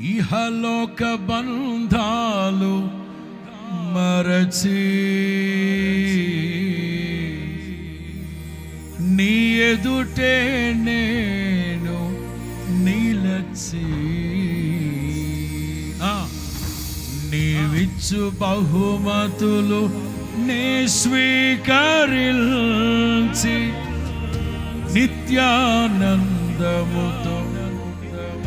ఇహలోక బంధాలు మరచి నీ ఎదుటే నేను నీలచి నీవిచ్చు బహుమతులు నే స్వీకరించి నిత్యానందముతో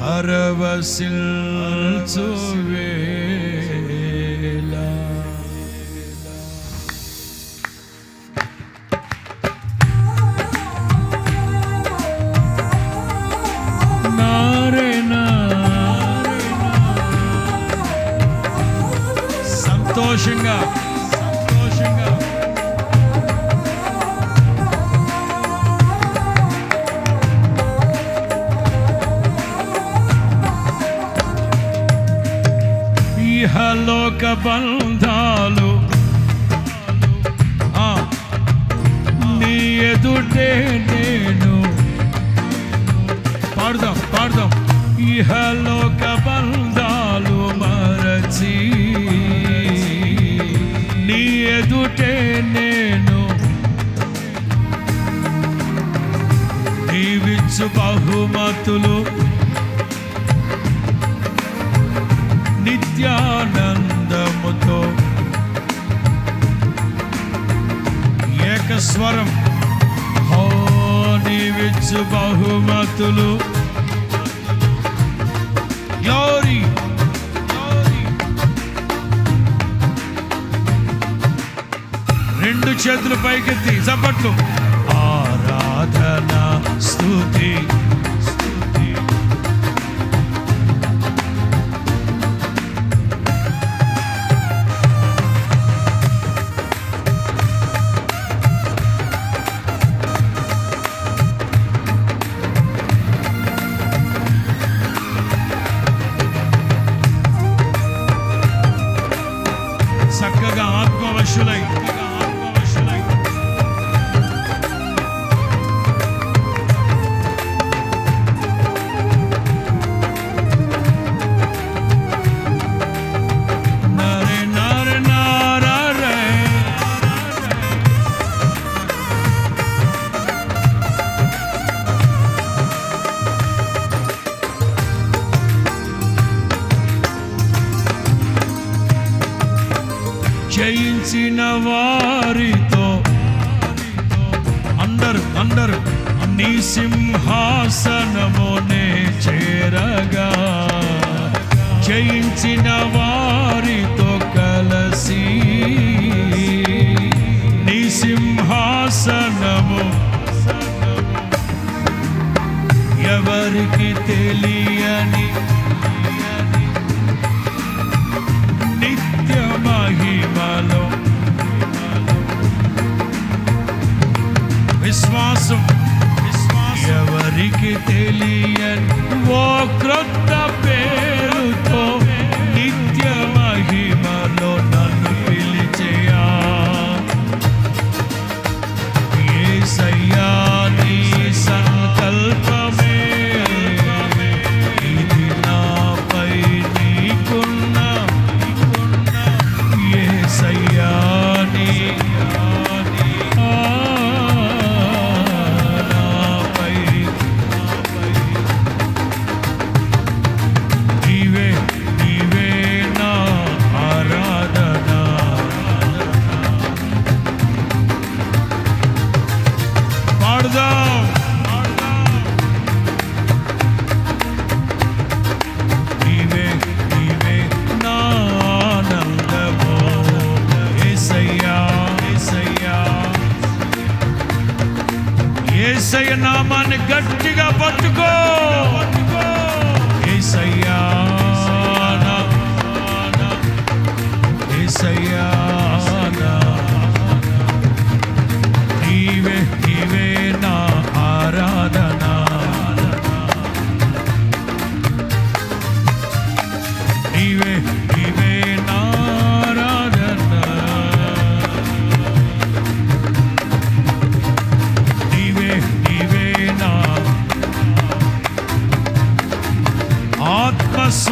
हरवसिल चुवेला नारेना संतोषंगा బంధాలు. నీ ఎదుటే నేను. పాడుదాం పాడుదాం. ఇహలోక బంధాలు మరచి. నీ ఎదుటే నేను. నీవిచ్చు బహుమతులు. నిత్యానందముతో ఏకస్వరం. హో నీవిచ్చు బహుమతులు. గ్లోరీ రెండు చేతులు పైకెత్తి చప్పట్లు. ఆరాధన స్థుతి జయించిన వారితో. అందరు అందరు నీ సింహాసనమునే చేరగా. జయించిన వారితో కలసి నీ సింహాసనము. ఎవరికి తెలియని విశ్వాసం. ఎవరికి తెలియని ఓ క్రొత్త ఏసయ్య నామాన్ని గట్టిగా పట్టుకో. ఏసయ్యా ఏసయ్యా.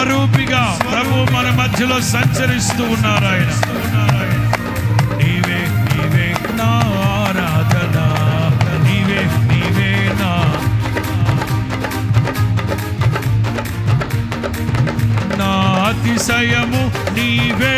స్వరూపిగా ప్రభు మన మధ్యలో సంచరిస్తూ ఉన్నారాయణ అతిశయము నీవే.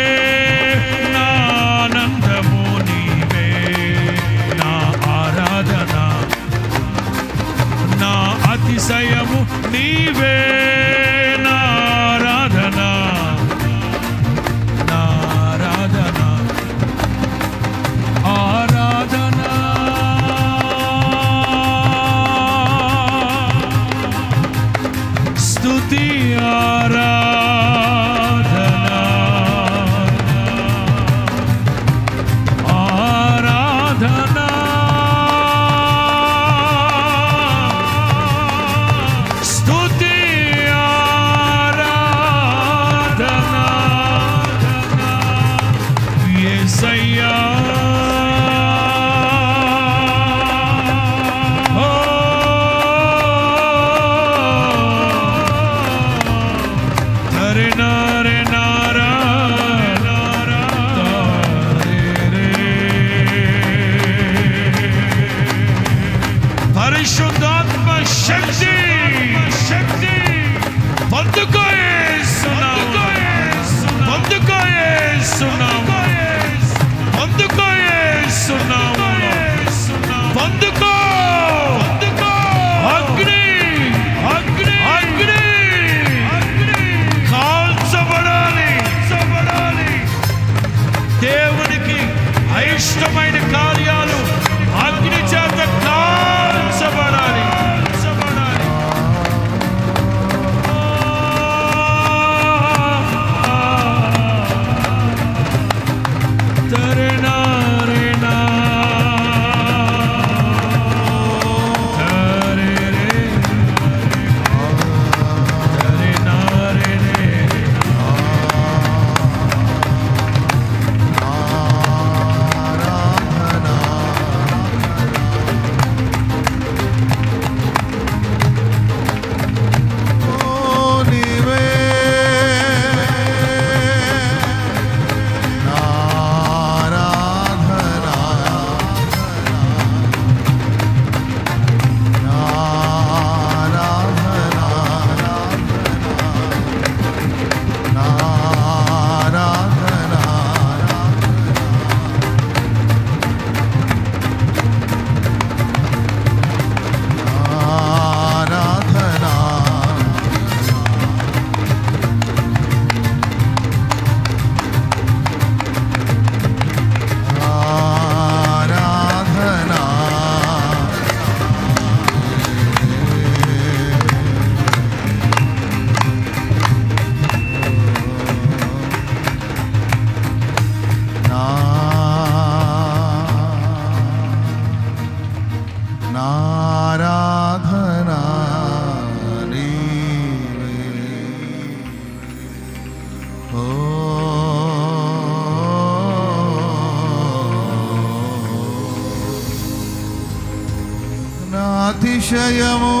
అతిశయమో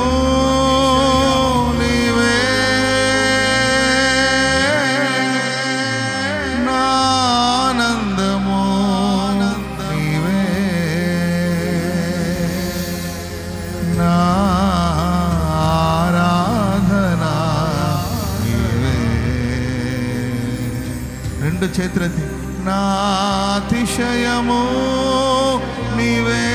చేతులెత్తి. నా అతిశయము నీవే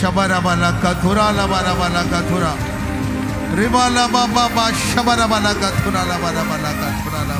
శబరబల కథురాల వరబల కథుర రిబల బాబా శబరబల కథురాల వరబల కథురాల